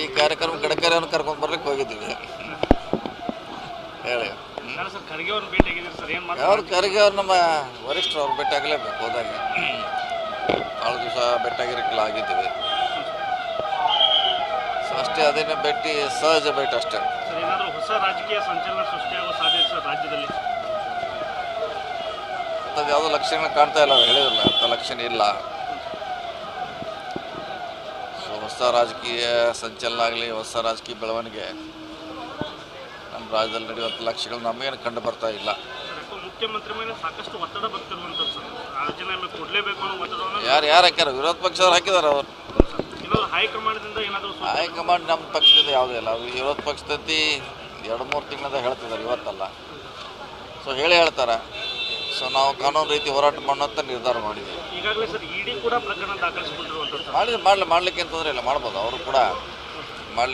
ಈ ಕಾರ್ಯಕ್ರಮ ಗಡ್ಕರಿಯನ್ನು ಕರ್ಕೊಂಡು ಬರ್ಲಿಕ್ಕೆ ಹೋಗಿದ್ದೀವಿ. ಹೇಳಿ. ಅವ್ರು ಖರ್ಗೆ ಭೇಟಿ ಅವ್ರು ನಮ್ಮ ವರಿಷ್ಠರು ಅವ್ರು ಭೇಟಿಯಾಗಲೇಬೇಕು ಹೋದಾಗ. ಭಾಳ ದಿವಸ ಭೇಟಿಯಾಗಿರಕ್ಕೆಲ್ಲ ಆಗಿದ್ದೀವಿ. ಸೊ ಅಷ್ಟೇ ಅದೇನೇ ಭೇಟಿ ಸಹಜ ಭೇಟಿ ಅಷ್ಟೇ. ಹೊಸ ರಾಜಕೀಯ ಸಂಚಲನ ಸೃಷ್ಟಿಯಾಗುವ ಸಾಧ್ಯತೆ ರಾಜ್ಯದಲ್ಲಿ? ಅಂಥದ್ದು ಯಾವುದೋ ಲಕ್ಷಣ ಕಾಣ್ತಾ ಇಲ್ಲ ಹೇಳಿದ್ರಲ್ಲ ಅಂಥ ಲಕ್ಷಣ ಇಲ್ಲ. ಹೊಸ ರಾಜಕೀಯ ಸಂಚಲನ ಆಗಲಿ ಹೊಸ ರಾಜಕೀಯ ಬೆಳವಣಿಗೆ ನಮ್ಮ ರಾಜ್ಯದಲ್ಲಿ ನಡೆಯುವಂಥ ಲಕ್ಷ್ಯಗಳು ನಮಗೇನು ಕಂಡು ಬರ್ತಾ ಇಲ್ಲ. ಮುಖ್ಯಮಂತ್ರಿ ಮೇಲೆ ಸಾಕಷ್ಟು ಒತ್ತಡ ಬರ್ತಿರುವಂಥದ್ದು ಸರ್. ರಾಜೀನಾಮೆ ಕೊಡಲೇಬೇಕು ಅನ್ನೋ ಒತ್ತಡವನ್ನು ಯಾರು ಯಾರು ಹಾಕ್ಯಾರ? ವಿರೋಧ ಪಕ್ಷದವ್ರು ಹಾಕಿದಾರ ಅವರು. ಏನಾದರೂ ಹೈಕಮಾಂಡ್ದಿಂದ ಏನಾದರೂ ಹೈಕಮಾಂಡ್ ನಮ್ಮ ಪಕ್ಷದಿಂದ ಯಾವುದೇ ಇಲ್ಲ. ಅವ್ರು ವಿರೋಧ ಪಕ್ಷದಂತೆ ಎರಡು ಮೂರು ತಿಂಗಳಿಂದ ಹೇಳ್ತಿದ್ದಾರೆ ಇವತ್ತಲ್ಲ. ಸೊ ಹೇಳಿ ಹೇಳ್ತಾರೆ? ಸೊ ನಾವು ಕಾನೂನು ರೀತಿ ಹೋರಾಟ ಮಾಡೋಂಥ ನಿರ್ಧಾರ ಮಾಡಿದ್ದೀವಿ. ಈಗಾಗಲೇ ಸರ್ ಇಡಿ ಕೂಡ ಪ್ರಕರಣ ದಾಖಲಿಸಿಕೊಂಡಿರುವಂಥದ್ದು ಸರ್. ಮಾಡಿದ್ರೆ ಮಾಡಲಿ ಮಾಡ್ಲಿಕ್ಕೆ ಅಂತಂದ್ರೆ ತೊಂದರೆ ಇಲ್ಲ ಮಾಡ್ಬೋದು. ಅವರು ಕೂಡ